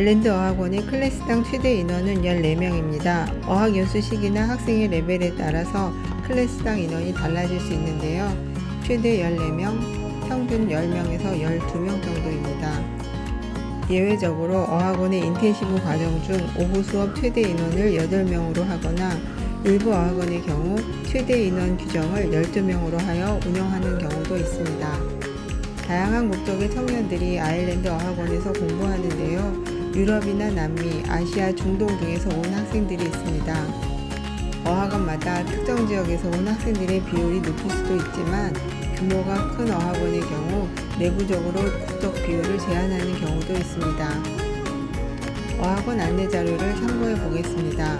아일랜드 어학원의 클래스당 최대 인원은 14명입니다. 어학 연수 시기나 학생의 레벨에 따라서 클래스당 인원이 달라질 수 있는데요. 최대 14명, 평균 10명에서 12명 정도입니다. 예외적으로 어학원의 인텐시브 과정 중 오후 수업 최대 인원을 8명으로 하거나 일부 어학원의 경우 최대 인원 규정을 12명으로 하여 운영하는 경우도 있습니다. 다양한 국적의 청년들이 아일랜드 어학원에서 공부하는데요. 유럽이나 남미, 아시아, 중동 등에서 온 학생들이 있습니다. 어학원마다 특정 지역에서 온 학생들의 비율이 높을 수도 있지만 규모가 큰 어학원의 경우 내부적으로 국적 비율을 제한하는 경우도 있습니다. 어학원 안내 자료를 참고해 보겠습니다.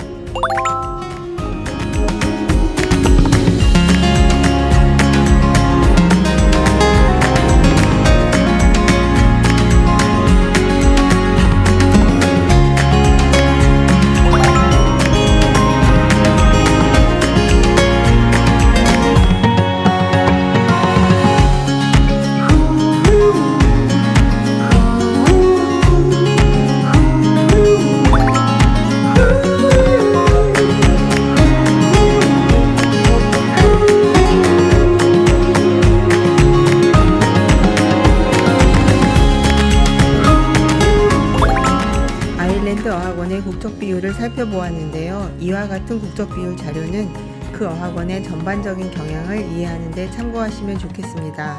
어학원의 국적 비율을 살펴보았는데요. 이와 같은 국적 비율 자료는 그 어학원의 전반적인 경향을 이해하는 데 참고하시면 좋겠습니다.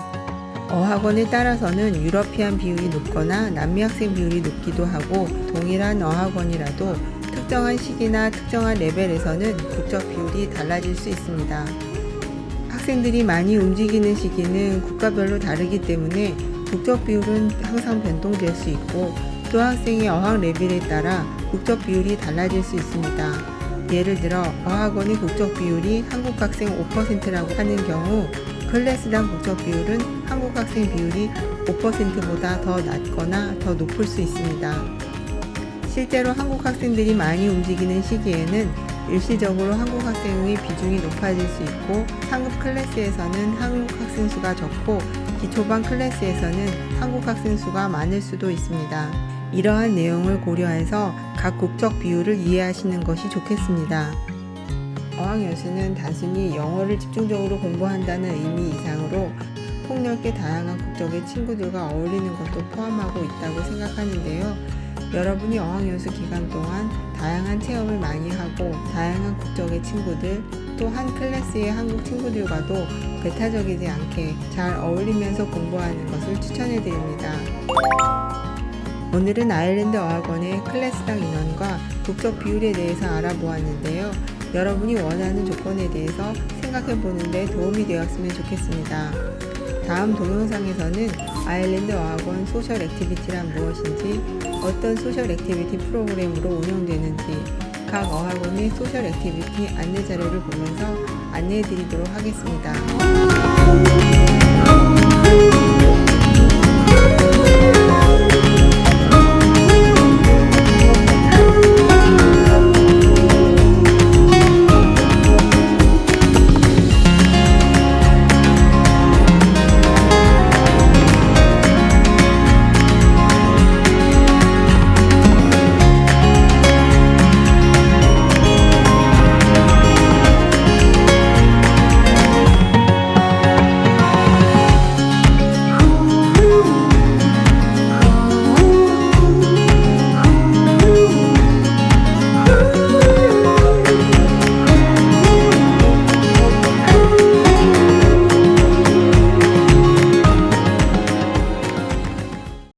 어학원에 따라서는 유러피안 비율이 높거나 남미 학생 비율이 높기도 하고 동일한 어학원이라도 특정한 시기나 특정한 레벨에서는 국적 비율이 달라질 수 있습니다. 학생들이 많이 움직이는 시기는 국가별로 다르기 때문에 국적 비율은 항상 변동될 수 있고 또 학생의 어학 레벨에 따라 국적 비율이 달라질 수 있습니다. 예를 들어 어학원의 국적 비율이 한국 학생 5%라고 하는 경우 클래스당 국적 비율은 한국 학생 비율이 5%보다 더 낮거나 더 높을 수 있습니다. 실제로 한국 학생들이 많이 움직이는 시기에는 일시적으로 한국 학생의 비중이 높아질 수 있고 상급 클래스에서는 한국 학생 수가 적고 기초반 클래스에서는 한국 학생 수가 많을 수도 있습니다. 이러한 내용을 고려해서 각 국적 비율을 이해하시는 것이 좋겠습니다. 어학연수는 단순히 영어를 집중적으로 공부한다는 의미 이상으로 폭넓게 다양한 국적의 친구들과 어울리는 것도 포함하고 있다고 생각하는데요. 여러분이 어학연수 기간 동안 다양한 체험을 많이 하고 다양한 국적의 친구들 또 한 클래스의 한국 친구들과도 배타적이지 않게 잘 어울리면서 공부하는 것을 추천해 드립니다. 오늘은 아일랜드 어학원의 클래스당 인원과 국적 비율에 대해서 알아보았는데요. 여러분이 원하는 조건에 대해서 생각해 보는데 도움이 되었으면 좋겠습니다. 다음 동영상에서는 아일랜드 어학원 소셜 액티비티란 무엇인지, 어떤 소셜 액티비티 프로그램으로 운영되는지, 각 어학원의 소셜 액티비티 안내 자료를 보면서 안내해 드리도록 하겠습니다.